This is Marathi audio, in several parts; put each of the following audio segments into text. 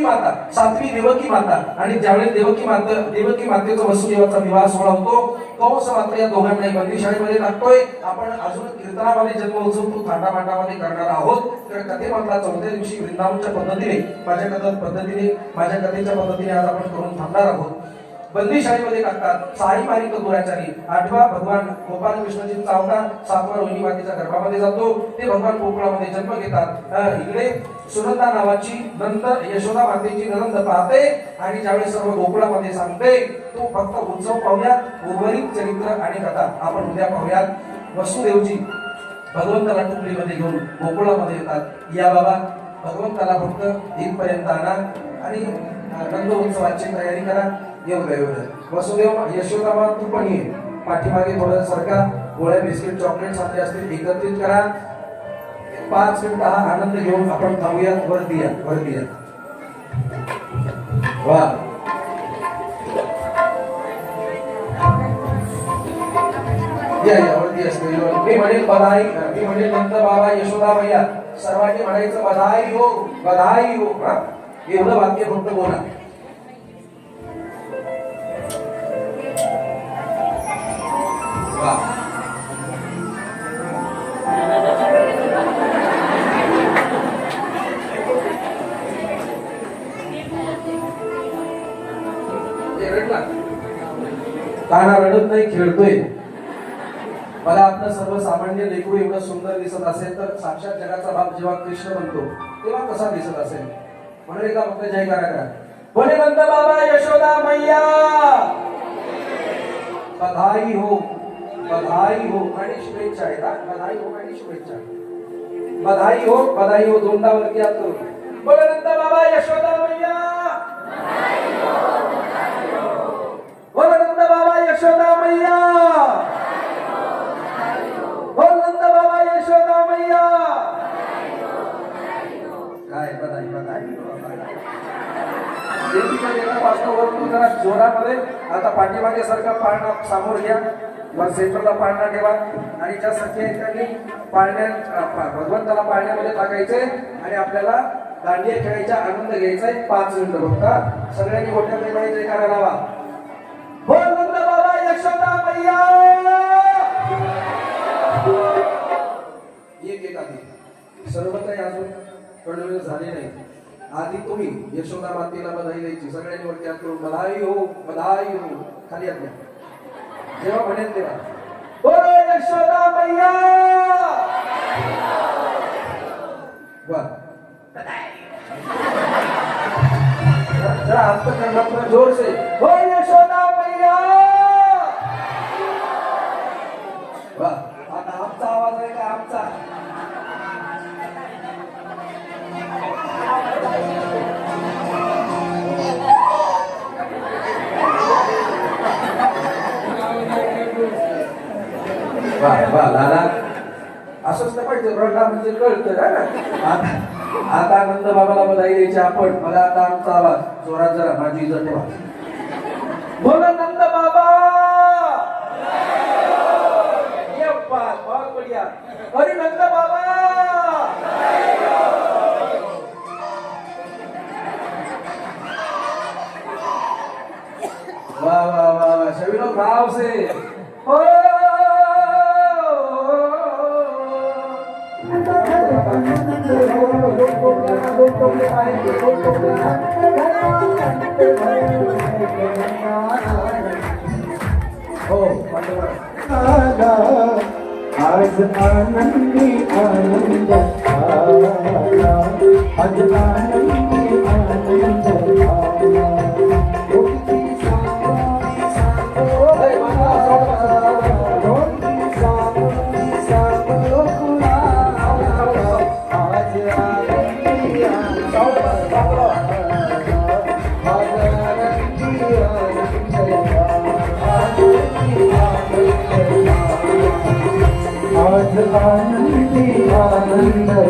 देवकी माता सातवी देवकी माता. आणि ज्यावेळेस देवकी माता देवकी मातेचा वसुदेवाचा विवाह सोहळा होतो कंस मात्र या दोघांनाही बंदीशाळेमध्ये टाकतोय. आपण अजून कीर्तनामध्ये जन्म उत्सव तो थाटामाटामध्ये करणार आहोत. तर कथेमधला चौथ्या दिवशी वृंदावनच्या पद्धतीने माझ्या कथा पद्धतीने माझ्या कथेच्या पद्धतीने आज आपण करून थांबणार आहोत. बंदी शाळेमध्ये टाकतात. साई मारिक दुराचारी आठवा भगवान गोपाल कृष्णजी चावता सातवा रोहिणी मातेच्या गर्भामध्ये जातो. ते भगवान गोकुळामध्ये जन्म घेतात. इकडे सुनंदा नावाची नंतर यशोदा मातेची नंद पाहते आणि ज्यावेळेस सर्व गोकुळामध्ये सांगते तो फक्त उत्सव पाहूयात उर्वरित चरित्र आणि कथा आपण उद्या पाहूयात. वसुदेवजी भगवंताला टुकडीमध्ये घेऊन गोकुळामध्ये येतात. या बाबा भगवंताला फक्त इथपर्यंत आणा आणि नंद उत्सवाची तयारी करा. येऊ एवढं वसुदेव यशोदामा तू पण ये. पाठीमागे थोडं सरका. गोळ्या बिस्किट चॉकलेट सारखे असतील एकत्रित करा. पाच मिनिट हा आनंद घेऊन आपण थांबूयात वरती या वरती या वा. या या वरती असते मी म्हणेल बाबा मी म्हणेल नंतर बाबा यशोदा भैया. सर्वांनी म्हणायचं बधाई हो बधाई हो. हा? एवढं वाक्य फक्त बोला ताना रडत नाही खेळतोय. मला आपलं सर्वसामान्य लेकरू एवढं सुंदर दिसत असेल तर साक्षात जगाचा बाप जेव्हा कृष्ण बनतो तेव्हा कसा दिसत असेल? म्हणून एका फक्त जय करा करा. बोले म्हणत बाबा यशोदा मैया! बधाई हो बधाई हो आणि शुभेच्छा आहे का बधाई हो आणि शुभेच्छा. बधाई हो बधाई हो दोनदा वरती आतो बोले नंद बाबा यशोदा मैया! बोले नंद बाबा यशोदा मैया बोल नंद बाबा यशोदा मैया काय देवापासून वरून जरा जोरामध्ये आता पाठीमागे सारखा पाळणा समोर घ्या. वर सेंटरला पाळणा ठेवा. आणि ज्या संख्या आहेत त्यांनी पाळण्या भगवंताला पाळण्यामध्ये टाकायचे आणि आपल्याला दांडिया खेळायचा आनंद घ्यायचा आहे. पाच मिनिटं हा. सगळ्यांनी मोठ्या जयकारा लावा. अजून कळलेलं झाले नाही. आधी तुम्ही यशोदा मातेला बधाई द्यायची. सगळ्यांनी वरती हात करून बधाई हो बधाई हो. खाली हात जेव्हा म्हणेल तेव्हा. बोलो यशोदा मैया! बर. जरा हात थोड़ा जोर से हो वा वा लाला. असंच तर पाहिजे रडला म्हणजे कळतं ना? आता आता नंद बाबाला बधाई द्यायची आपण मला आता आमचा आवाज जोरात जरा माझी इज्जत ठेवा. बोल नंद बाबा! बहुत बढ़िया अरे नंद बाबा! वाह वाह वाह वाह. सभी लोग भाव से आज आनंदी आनंद झाला आज आनंदी आनंद आनंद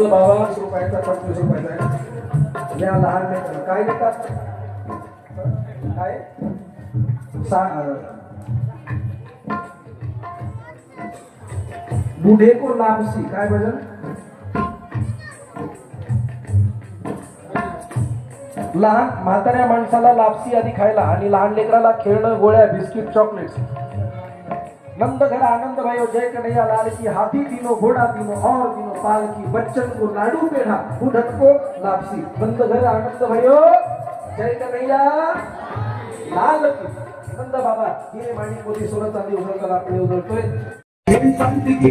हे फक्त बाबा रुपयाचा पंचवीस रुपयाचा आहे. या लहान लेकरं काय देतात? काय? सा बुढे को लापसी काय भजन? लहान म्हाताऱ्या माणसाला लापसी आधी खायला आणि लहान लेकराला खेळणं गोळ्या बिस्किट चॉकलेट्स. नंद घर आनंद भाई जय कन्हैया लाल की हाथी तीनों घोड़ा तीनों और तीनों पालकी बच्चन को लाडू पेढ़ा बुढ़त को लापसी बंद घर आनंद भयो जय कन्हैया। लाल की। नंद बाबा हिरे माणी मोदी सोनं चांदी उजळताना आपले उजळतोय संत की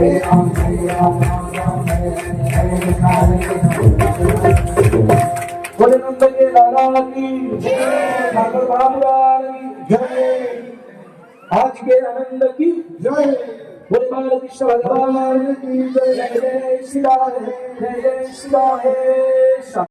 हो जाने भागवत भगवान की आरती हरे राम हरे राम राम राम हरे हरे हरे कृष्ण हरे कृष्ण बोले नंद के लाला की ठाकुर बाबूलाल की जय आज के आनंद की जय बोले बालकृष्ण भगवान भगवान की जय जय जय श्री राधे जय जय श्री राधे